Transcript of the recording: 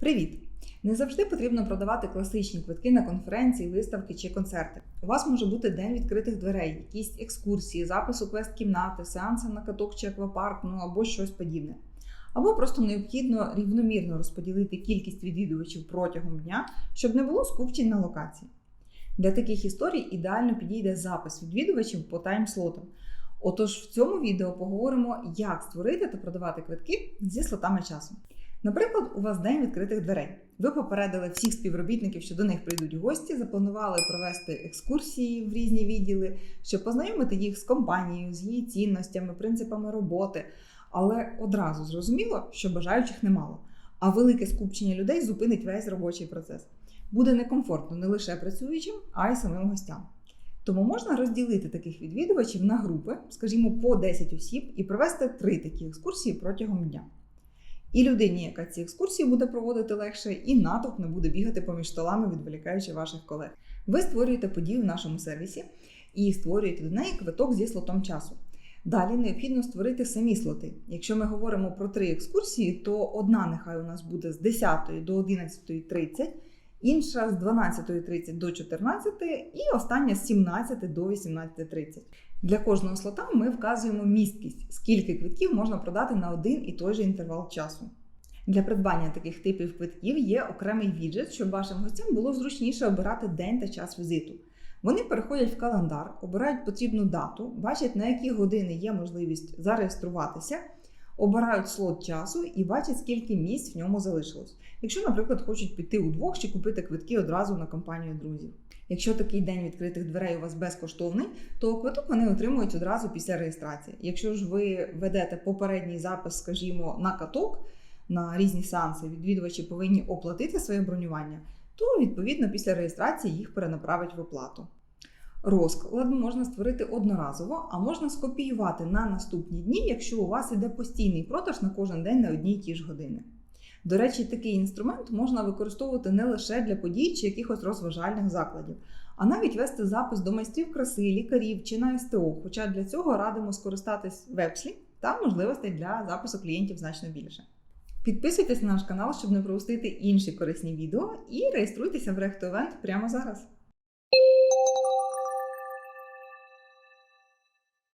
Привіт! Не завжди потрібно продавати класичні квитки на конференції, виставки чи концерти. У вас може бути день відкритих дверей, якісь екскурсії, запис у квест-кімнати, сеанси на каток чи аквапарк, ну або щось подібне. Або просто необхідно рівномірно розподілити кількість відвідувачів протягом дня, щоб не було скупчень на локації. Для таких історій ідеально підійде запис відвідувачів по таймслотам. Отож, в цьому відео поговоримо, як створити та продавати квитки зі слотами часу. Наприклад, у вас день відкритих дверей. Ви попередили всіх співробітників, що до них прийдуть гості, запланували провести екскурсії в різні відділи, щоб познайомити їх з компанією, з її цінностями, принципами роботи. Але одразу зрозуміло, що бажаючих немало. А велике скупчення людей зупинить весь робочий процес. Буде некомфортно не лише працюючим, а й самим гостям. Тому можна розділити таких відвідувачів на групи, скажімо, по 10 осіб, і провести три такі екскурсії протягом дня. І людині, яка ці екскурсії буде проводити легше, і натовп не буде бігати поміж столами, відволікаючи ваших колег. Ви створюєте подію в нашому сервісі і створюєте до неї квиток зі слотом часу. Далі необхідно створити самі слоти. Якщо ми говоримо про три екскурсії, то одна нехай у нас буде з 10 до 11.30, інша з 12.30 до 14 і остання з 17 до 18.30. Для кожного слота ми вказуємо місткість, скільки квитків можна продати на один і той же інтервал часу. Для придбання таких типів квитків є окремий віджит, щоб вашим гостям було зручніше обирати день та час візиту. Вони переходять в календар, обирають потрібну дату, бачать, на які години є можливість зареєструватися, обирають слот часу і бачать, скільки місць в ньому залишилось. Якщо, наприклад, хочуть піти удвох чи купити квитки одразу на компанію друзів. Якщо такий день відкритих дверей у вас безкоштовний, то квиток вони отримують одразу після реєстрації. Якщо ж ви ведете попередній запис, скажімо, на каток на різні сеанси, відвідувачі повинні оплатити своє бронювання, то відповідно після реєстрації їх перенаправить в оплату. Розклад можна створити одноразово, а можна скопіювати на наступні дні, якщо у вас іде постійний продаж на кожен день на одній і ті ж години. До речі, такий інструмент можна використовувати не лише для подій чи якихось розважальних закладів, а навіть вести запис до майстрів краси, лікарів чи на СТО. Хоча для цього радимо скористатись вебслі та можливостей для запису клієнтів значно більше. Підписуйтесь на наш канал, щоб не пропустити інші корисні відео, і реєструйтеся в RectoEvent прямо зараз.